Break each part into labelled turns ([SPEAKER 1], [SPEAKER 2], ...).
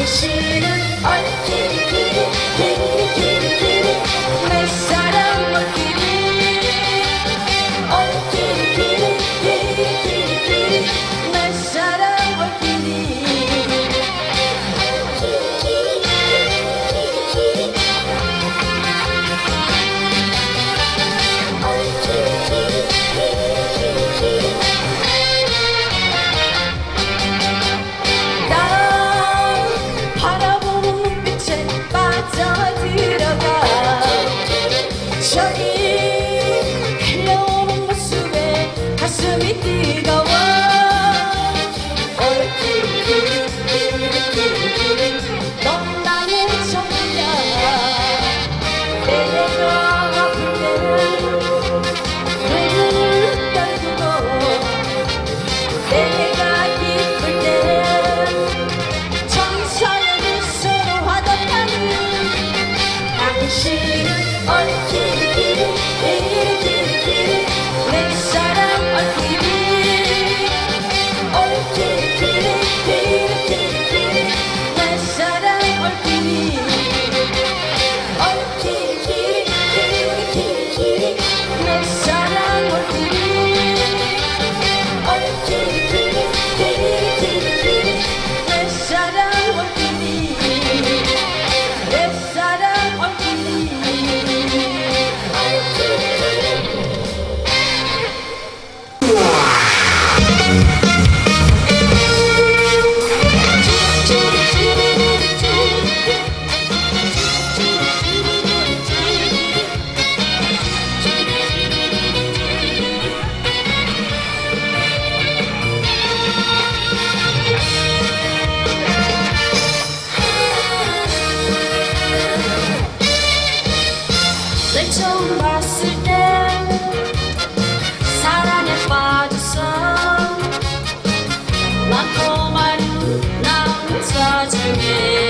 [SPEAKER 1] 당신은 얼키리키리 키리키리 천천히 흘러오는 모습에 가슴이 뛰고 まとまる。なんさじめ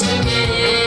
[SPEAKER 1] to me.